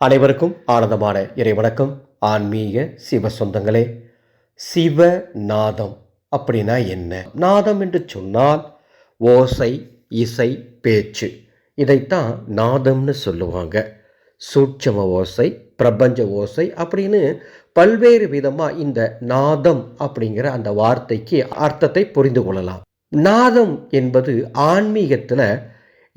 அனைவருக்கும் ஆனந்தமான இறைவணக்கம் ஆன்மீக சிவ சொந்தங்களே சிவநாதம் அப்படின்னா என்ன? நாதம் என்று சொன்னால் ஓசை இசை பேச்சு. இதைத்தான் நாதம்னு சொல்லுவாங்க. சூட்சம ஓசை பிரபஞ்ச ஓசை அப்படின்னு பல்வேறு விதமாக இந்த நாதம் அப்படிங்கிற அந்த வார்த்தைக்கு அர்த்தத்தை புரிந்து கொள்ளலாம். நாதம் என்பது ஆன்மீகத்தில்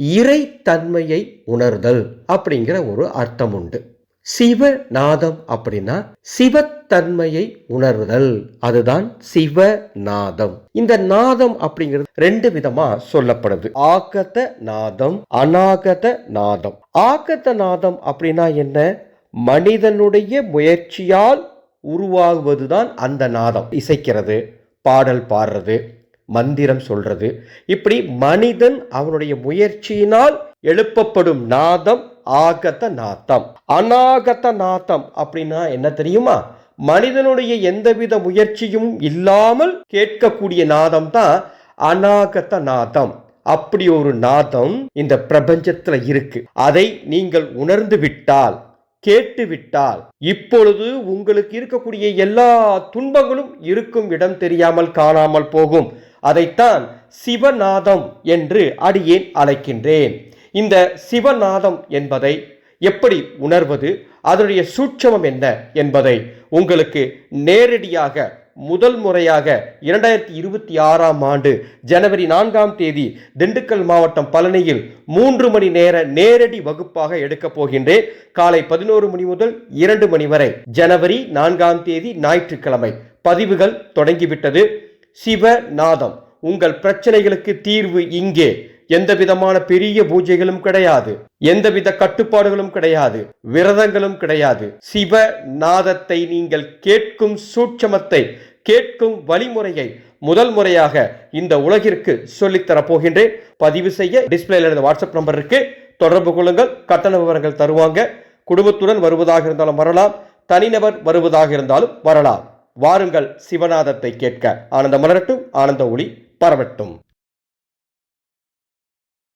இறைத்தன்மையை உணர்தல் அப்படிங்கிற ஒரு அர்த்தம் உண்டு. சிவநாதம் அப்படின்னா சிவத்தன்மையை உணர்தல். அதுதான் சிவநாதம். இந்த நாதம் அப்படிங்கிறது ரெண்டு விதமா சொல்லப்படுது. ஆகத நாதம் அநாகத நாதம் ஆகத நாதம் அப்படின்னா என்ன? மனிதனுடைய முயற்சியால் உருவாகுவதுதான் அந்த நாதம். இசைக்கிறது பாடல் பாடுறது மந்திரம் சொல்றது. இப்படி மனிதன் அவனுடைய முயற்சியினால் எழுப்பப்படும் நாதம் ஆகத நாதம் அநாகத நாதம் அப்படின்னா என்ன தெரியுமா? மனிதனுடைய எந்தவித முயற்சியும் இல்லாமல் கேட்கக்கூடிய நாதம் தான் அநாகத நாதம் அப்படி ஒரு நாதம் இந்த பிரபஞ்சத்துல இருக்கு. அதை நீங்கள் உணர்ந்து விட்டால் கேட்டு விட்டால் இப்பொழுது உங்களுக்கு இருக்கக்கூடிய எல்லா துன்பங்களும் இருக்கும் இடம் தெரியாமல் காணாமல் போகும். அதைத்தான் சிவநாதம் என்று அடியேன் அழைக்கின்றேன். இந்த சிவநாதம் என்பதை எப்படி உணர்வது? அதனுடைய சூட்சமம் என்ன என்பதை உங்களுக்கு நேரடியாக முதல் முறையாக இரண்டாயிரத்தி இருபத்தி ஆறாம் ஆண்டு ஜனவரி நான்காம் தேதி திண்டுக்கல் மாவட்டம் பழனியில் மூன்று மணி நேர நேரடி வகுப்பாக எடுக்கப் போகின்றேன். காலை பதினோரு மணி முதல் இரண்டு மணி வரை ஜனவரி நான்காம் தேதி ஞாயிற்றுக்கிழமை. பதிவுகள் தொடங்கிவிட்டது. சிவநாதம். உங்கள் பிரச்சனைகளுக்கு தீர்வு இங்கே. எந்த விதமான பெரிய பூஜைகளும் கிடையாது. எந்தவித கட்டுப்பாடுகளும் கிடையாது. விரதங்களும் கிடையாது. சிவநாதத்தை நீங்கள் கேட்கும் சூட்சமத்தை கேட்கும் வழிமுறையை முதல் முறையாக இந்த உலகிற்கு சொல்லித்தரப் போகின்றேன். பதிவு செய்ய டிஸ்பிளேல இருந்த வாட்ஸ்அப் நம்பர் இருக்கு. தொடர்பு கொள்ளுங்கள். கட்டண விவரங்கள் தருவாங்க. குடும்பத்துடன் வருவதாக இருந்தாலும் வரலாம். தனிநபர் வருவதாக இருந்தாலும் வரலாம். வாருங்கள் சிவநாதத்தை கேட்க. ஆனந்த மலரட்டும் ஆனந்த ஒளி பரவட்டும்.